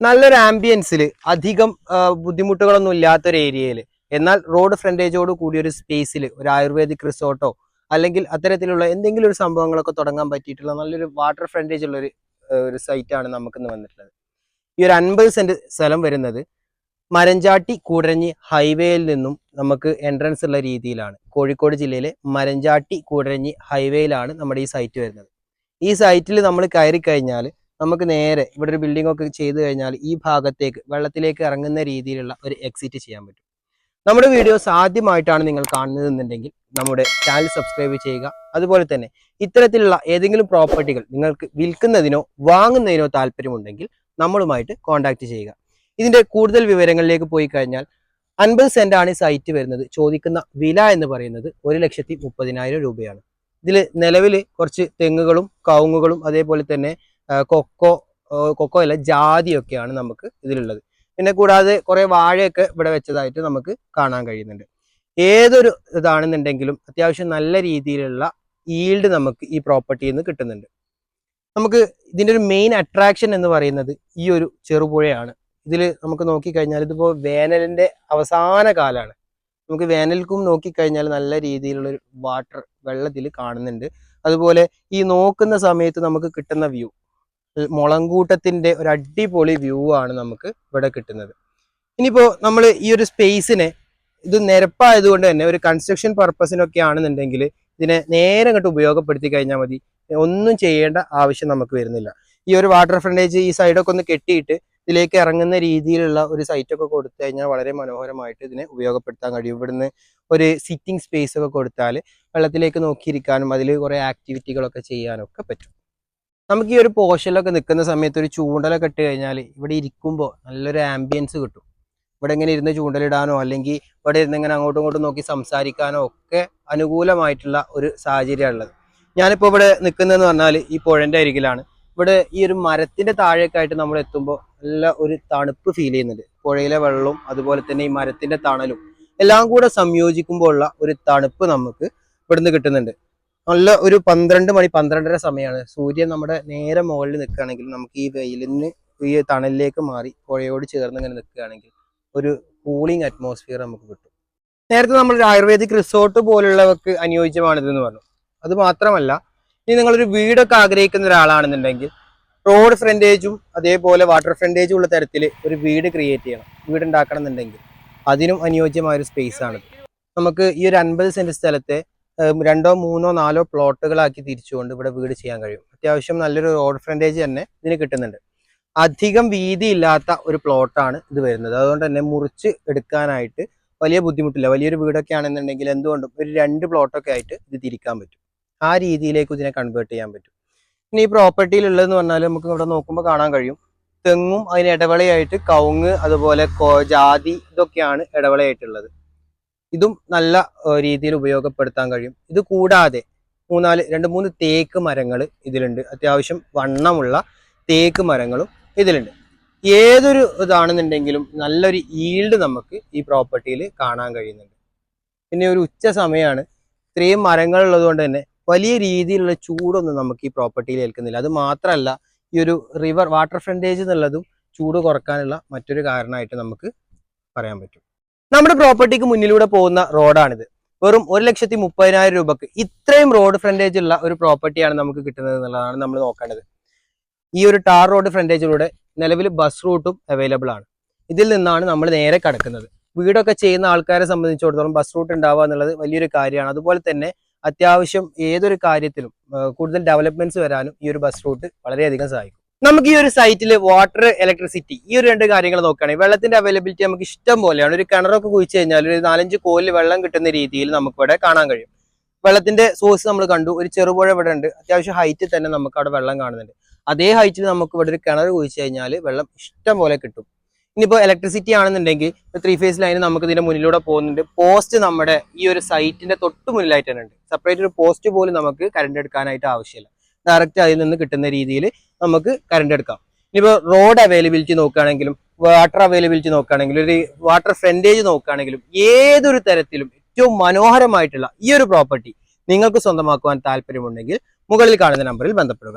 നല്ലൊരു ആംബിയൻസിൽ അധികം ബുദ്ധിമുട്ടുകളൊന്നും ഇല്ലാത്തൊരു ഏരിയയിൽ എന്നാൽ റോഡ് ഫ്രണ്ടേജോട് കൂടിയ ഒരു സ്പേസിൽ ഒരു ആയുർവേദിക് റിസോർട്ടോ അല്ലെങ്കിൽ അത്തരത്തിലുള്ള എന്തെങ്കിലും ഒരു സംഭവങ്ങളൊക്കെ തുടങ്ങാൻ പറ്റിയിട്ടുള്ള നല്ലൊരു വാട്ടർ ഫ്രണ്ടേജ് ഉള്ള ഒരു ഒരു സൈറ്റാണ് നമുക്കിന്ന് വന്നിട്ടുള്ളത്. ഈ ഒരു അൻപത് സെന്റ് സ്ഥലം വരുന്നത് മരഞ്ചാട്ടി കൂടരഞ്ഞി ഹൈവേയിൽ നിന്നും നമുക്ക് എൻട്രൻസ് ഉള്ള രീതിയിലാണ്. കോഴിക്കോട് ജില്ലയിലെ മരഞ്ചാട്ടി കൂടരഞ്ഞി ഹൈവേയിലാണ് നമ്മുടെ ഈ സൈറ്റ് വരുന്നത്. ഈ സൈറ്റിൽ നമ്മൾ കയറി കഴിഞ്ഞാൽ നമുക്ക് നേരെ ഇവിടെ ഒരു ബിൽഡിംഗ് ഒക്കെ ചെയ്ത് കഴിഞ്ഞാൽ ഈ ഭാഗത്തേക്ക് വെള്ളത്തിലേക്ക് ഇറങ്ങുന്ന രീതിയിലുള്ള ഒരു എക്സിറ്റ് ചെയ്യാൻ പറ്റും. നമ്മുടെ വീഡിയോസ് ആദ്യമായിട്ടാണ് നിങ്ങൾ കാണുന്നതെന്നുണ്ടെങ്കിൽ നമ്മുടെ ചാനൽ സബ്സ്ക്രൈബ് ചെയ്യുക. അതുപോലെ തന്നെ ഇത്തരത്തിലുള്ള ഏതെങ്കിലും പ്രോപ്പർട്ടികൾ നിങ്ങൾക്ക് വിൽക്കുന്നതിനോ വാങ്ങുന്നതിനോ താല്പര്യമുണ്ടെങ്കിൽ നമ്മളുമായിട്ട് കോൺടാക്ട് ചെയ്യുക. ഇതിന്റെ കൂടുതൽ വിവരങ്ങളിലേക്ക് പോയി കഴിഞ്ഞാൽ അൻപത് സെന്റ് ആണ് ഈ സൈറ്റ് വരുന്നത്. ചോദിക്കുന്ന വില എന്ന് പറയുന്നത് ഒരു ലക്ഷത്തി മുപ്പതിനായിരം രൂപയാണ്. ഇതിൽ നിലവിൽ കുറച്ച് തെങ്ങുകളും കവുങ്ങുകളും അതേപോലെ തന്നെ കൊക്കോ കൊക്കോ അല്ല ജാതിയൊക്കെയാണ് നമുക്ക് ഇതിലുള്ളത്. പിന്നെ കൂടാതെ കുറെ വാഴയൊക്കെ ഇവിടെ വെച്ചതായിട്ട് നമുക്ക് കാണാൻ കഴിയുന്നുണ്ട്. ഏതൊരു ഇതാണെന്നുണ്ടെങ്കിലും അത്യാവശ്യം നല്ല രീതിയിലുള്ള ഈൽഡ് നമുക്ക് ഈ പ്രോപ്പർട്ടിയിൽ നിന്ന് കിട്ടുന്നുണ്ട്. നമുക്ക് ഇതിന്റെ ഒരു മെയിൻ അട്രാക്ഷൻ എന്ന് പറയുന്നത് ഈ ഒരു ചെറുപുഴയാണ്. ഇതിൽ നമുക്ക് നോക്കിക്കഴിഞ്ഞാൽ ഇതിപ്പോൾ വേനലിന്റെ അവസാന കാലമാണ് നമുക്ക് വേനൽക്കും നോക്കിക്കഴിഞ്ഞാൽ നല്ല രീതിയിലുള്ള ഒരു വാട്ടർ വെള്ളത്തിൽ കാണുന്നുണ്ട്. അതുപോലെ ഈ നോക്കുന്ന സമയത്ത് നമുക്ക് കിട്ടുന്ന വ്യൂ മുളങ്കൂട്ടത്തിന്റെ ഒരു അടിപൊളി വ്യൂ ആണ് നമുക്ക് ഇവിടെ കിട്ടുന്നത്. ഇനിയിപ്പോ നമ്മൾ ഈ ഒരു സ്പേസിനെ ഇത് നിരപ്പായതുകൊണ്ട് തന്നെ ഒരു കൺസ്ട്രക്ഷൻ പർപ്പസിനൊക്കെ ആണെന്നുണ്ടെങ്കിൽ ഇതിനെ നേരെ അങ്ങോട്ട് ഉപയോഗപ്പെടുത്തി കഴിഞ്ഞാൽ മതി. ഒന്നും ചെയ്യേണ്ട ആവശ്യം നമുക്ക് വരുന്നില്ല. ഈ ഒരു വാട്ടർ ഫ്രണ്ടേജ് ഈ സൈഡൊക്കെ ഒന്ന് കെട്ടിയിട്ട് ഇതിലേക്ക് ഇറങ്ങുന്ന രീതിയിലുള്ള ഒരു സൈറ്റ് ഒക്കെ കൊടുത്തു കഴിഞ്ഞാൽ വളരെ മനോഹരമായിട്ട് ഇതിനെ ഉപയോഗപ്പെടുത്താൻ കഴിയും. ഇവിടുന്ന് ഒരു സിറ്റിംഗ് സ്പേസ് ഒക്കെ കൊടുത്താൽ വെള്ളത്തിലേക്ക് നോക്കിയിരിക്കാനും അതിൽ കുറേ ആക്ടിവിറ്റികളൊക്കെ ചെയ്യാനൊക്കെ പറ്റും. നമുക്ക് ഈ ഒരു പോഷനിലൊക്കെ നിൽക്കുന്ന സമയത്ത് ഒരു ചൂണ്ടലൊക്കെ ഇട്ട് കഴിഞ്ഞാൽ ഇവിടെ ഇരിക്കുമ്പോൾ നല്ലൊരു ആംബിയൻസ് കിട്ടും. ഇവിടെ ഇങ്ങനെ ഇരുന്ന് ചൂണ്ടലിടാനോ അല്ലെങ്കിൽ ഇവിടെ ഇരുന്ന് ഇങ്ങനെ അങ്ങോട്ടും ഇങ്ങോട്ടും നോക്കി സംസാരിക്കാനോ ഒക്കെ അനുകൂലമായിട്ടുള്ള ഒരു സാഹചര്യമാണ് ഉള്ളത്. ഞാനിപ്പോൾ ഇവിടെ നിൽക്കുന്നതെന്ന് പറഞ്ഞാൽ ഈ പുഴന്റെ അരികിലാണ്. ഇവിടെ ഈ ഒരു മരത്തിന്റെ താഴേക്കെ ആയിട്ട് നമ്മൾ എത്തുമ്പോൾ നല്ല ഒരു തണുപ്പ് ഫീൽ ചെയ്യുന്നുണ്ട്. പുഴയിലെ വെള്ളവും അതുപോലെ തന്നെ ഈ മരത്തിന്റെ തണലും എല്ലാം കൂടെ സംയോജിക്കുമ്പോഴുള്ള ഒരു തണുപ്പ് നമുക്ക് ഇവിടുന്ന് കിട്ടുന്നുണ്ട്. നല്ല ഒരു പന്ത്രണ്ട് മണി പന്ത്രണ്ടര സമയമാണ് സൂര്യൻ നമ്മുടെ നേരെ മുകളിൽ നിൽക്കുകയാണെങ്കിൽ നമുക്ക് ഈ വെയിലിന് ഈ തണലിലേക്ക് മാറി പുഴയോട് ചേർന്ന് ഇങ്ങനെ നിൽക്കുകയാണെങ്കിൽ ഒരു കൂളിംഗ് അറ്റ്മോസ്ഫിയർ നമുക്ക് കിട്ടും. നേരത്തെ നമ്മൾ ആയുർവേദിക് റിസോർട്ട് പോലുള്ളവർക്ക് അനുയോജ്യമാണിതെന്ന് പറഞ്ഞു. അത് മാത്രമല്ല ഇനി നിങ്ങളൊരു വീടൊക്കെ ആഗ്രഹിക്കുന്ന ഒരാളാണെന്നുണ്ടെങ്കിൽ റോഡ് ഫ്രണ്ടേജും അതേപോലെ വാട്ടർ ഫ്രണ്ടേജും ഉള്ള തരത്തിൽ ഒരു വീട് ക്രിയേറ്റ് ചെയ്യണം. വീട് ഉണ്ടാക്കണം എന്നുണ്ടെങ്കിൽ അതിനും അനുയോജ്യമായ ഒരു സ്പേസ് ആണ് നമുക്ക് ഈ ഒരു അൻപത് സെന്റ് സ്ഥലത്തെ രണ്ടോ മൂന്നോ നാലോ പ്ലോട്ടുകളാക്കി തിരിച്ചുകൊണ്ട് ഇവിടെ വീട് ചെയ്യാൻ കഴിയും. അത്യാവശ്യം നല്ലൊരു റോഡ് ഫ്രണ്ടേജ് തന്നെ ഇതിന് കിട്ടുന്നുണ്ട്. അധികം വീതി ഇല്ലാത്ത ഒരു പ്ലോട്ടാണ് ഇത് വരുന്നത്. അതുകൊണ്ട് തന്നെ മുറിച്ച് എടുക്കാനായിട്ട് വലിയ ബുദ്ധിമുട്ടില്ല. വലിയൊരു വീടൊക്കെ ആണെന്നുണ്ടെങ്കിൽ എന്തുകൊണ്ടും ഒരു രണ്ട് പ്ലോട്ടൊക്കെ ആയിട്ട് ഇത് തിരിക്കാൻ പറ്റും. ആ രീതിയിലേക്ക് ഇതിനെ കൺവേർട്ട് ചെയ്യാൻ പറ്റും. ഇനി ഈ പ്രോപ്പർട്ടിയിലുള്ളതെന്ന് പറഞ്ഞാൽ നമുക്ക് ഇവിടെ നോക്കുമ്പോൾ കാണാൻ കഴിയും. തെങ്ങും അതിന് ഇടവേളയായിട്ട് കവുങ്ങ് അതുപോലെ ജാതി ഇതൊക്കെയാണ് ഇടവേളയായിട്ടുള്ളത്. ഇതും നല്ല രീതിയിൽ ഉപയോഗപ്പെടുത്താൻ കഴിയും. ഇത് കൂടാതെ മൂന്നാൽ രണ്ട് മൂന്ന് തേക്ക് മരങ്ങൾ ഇതിലുണ്ട്. അത്യാവശ്യം വണ്ണമുള്ള തേക്ക് മരങ്ങളും ഇതിലുണ്ട്. ഏതൊരു ഇതാണെന്നുണ്ടെങ്കിലും നല്ലൊരു ഈൽഡ് നമുക്ക് ഈ പ്രോപ്പർട്ടിയിൽ കാണാൻ കഴിയുന്നുണ്ട്. പിന്നെ ഒരു ഉച്ച സമയമാണ് ഇത്രയും മരങ്ങൾ ഉള്ളതുകൊണ്ട് തന്നെ വലിയ രീതിയിലുള്ള ചൂടൊന്നും നമുക്ക് ഈ പ്രോപ്പർട്ടിയിൽ ഏൽക്കുന്നില്ല. അത് മാത്രമല്ല ഈ ഒരു റിവർ വാട്ടർ ഫ്രണ്ടേജ് എന്നുള്ളതും ചൂട് കുറക്കാനുള്ള മറ്റൊരു കാരണമായിട്ട് നമുക്ക് പറയാൻ പറ്റും. നമ്മുടെ പ്രോപ്പർട്ടിക്ക് മുന്നിലൂടെ പോകുന്ന റോഡാണിത് വെറും ഒരു ലക്ഷത്തി മുപ്പതിനായിരം രൂപക്ക് ഇത്രയും റോഡ് ഫ്രണ്ടേജ് ഉള്ള ഒരു പ്രോപ്പർട്ടിയാണ് നമുക്ക് കിട്ടുന്നത് എന്നുള്ളതാണ് നമ്മൾ നോക്കേണ്ടത്. ഈ ഒരു ടാർ റോഡ് ഫ്രണ്ടേജിലൂടെ നിലവിൽ ബസ് റൂട്ടും അവൈലബിൾ ആണ്. ഇതിൽ നിന്നാണ് നമ്മൾ നേരെ കടക്കുന്നത്. വീടൊക്കെ ചെയ്യുന്ന ആൾക്കാരെ സംബന്ധിച്ചിടത്തോളം ബസ് റൂട്ട് ഉണ്ടാവുക എന്നുള്ളത് വലിയൊരു കാര്യമാണ്. അതുപോലെ തന്നെ അത്യാവശ്യം ഏതൊരു കാര്യത്തിലും കൂടുതൽ ഡെവലപ്മെന്റ്സ് വരാനും ഈ ഒരു ബസ് റൂട്ട് വളരെയധികം സഹായിക്കും. നമുക്ക് ഈ ഒരു സൈറ്റിൽ വാട്ടർ ഇലക്ട്രിസിറ്റി ഈ ഒരു രണ്ട് കാര്യങ്ങൾ നോക്കുകയാണെങ്കിൽ വെള്ളത്തിന്റെ അവൈലബിലിറ്റി നമുക്ക് ഇഷ്ടം പോലെയാണ്. ഒരു കിണറൊക്കെ കുഴിച്ചു കഴിഞ്ഞാൽ ഒരു നാലഞ്ച് കോലിൽ വെള്ളം കിട്ടുന്ന രീതിയിൽ നമുക്ക് ഇവിടെ കാണാൻ കഴിയും. വെള്ളത്തിന്റെ സോഴ്സ് നമ്മൾ കണ്ടു. ഒരു ചെറുപുഴ ഇവിടെ ഉണ്ട്. അത്യാവശ്യം ഹൈറ്റിൽ തന്നെ നമുക്ക് അവിടെ വെള്ളം കാണുന്നുണ്ട്. അതേ ഹൈറ്റിൽ നമുക്ക് ഇവിടെ ഒരു കിണർ കുഴിച്ചു കഴിഞ്ഞാൽ വെള്ളം ഇഷ്ടം പോലെ കിട്ടും. ഇനിയിപ്പോൾ ഇലക്ട്രിസിറ്റി ആണെന്നുണ്ടെങ്കിൽ ത്രീ ഫേസ് ലൈൻ നമുക്ക് ഇതിന്റെ മുന്നിലൂടെ പോകുന്നുണ്ട്. പോസ്റ്റ് നമ്മുടെ ഈ ഒരു സൈറ്റിന്റെ തൊട്ട് മുന്നിലായിട്ട് തന്നെ ഉണ്ട്. സെപ്പറേറ്റ് ഒരു പോസ്റ്റ് പോലും നമുക്ക് കറണ്ട് എടുക്കാനായിട്ട് ആവശ്യമില്ല. ഡയറക്റ്റ് അതിൽ നിന്ന് കിട്ടുന്ന രീതിയിൽ നമുക്ക് കറണ്ട് എടുക്കാം. ഇനിയിപ്പോൾ റോഡ് അവൈലബിലിറ്റി നോക്കുകയാണെങ്കിലും വാട്ടർ അവൈലബിലിറ്റി നോക്കുകയാണെങ്കിലും ഒരു വാട്ടർ ഫ്രണ്ടേജ് നോക്കുകയാണെങ്കിലും ഏതൊരു തരത്തിലും ഏറ്റവും മനോഹരമായിട്ടുള്ള ഈ ഒരു പ്രോപ്പർട്ടി നിങ്ങൾക്ക് സ്വന്തമാക്കുവാൻ താല്പര്യമുണ്ടെങ്കിൽ മുകളിൽ കാണുന്ന നമ്പറിൽ ബന്ധപ്പെടുക.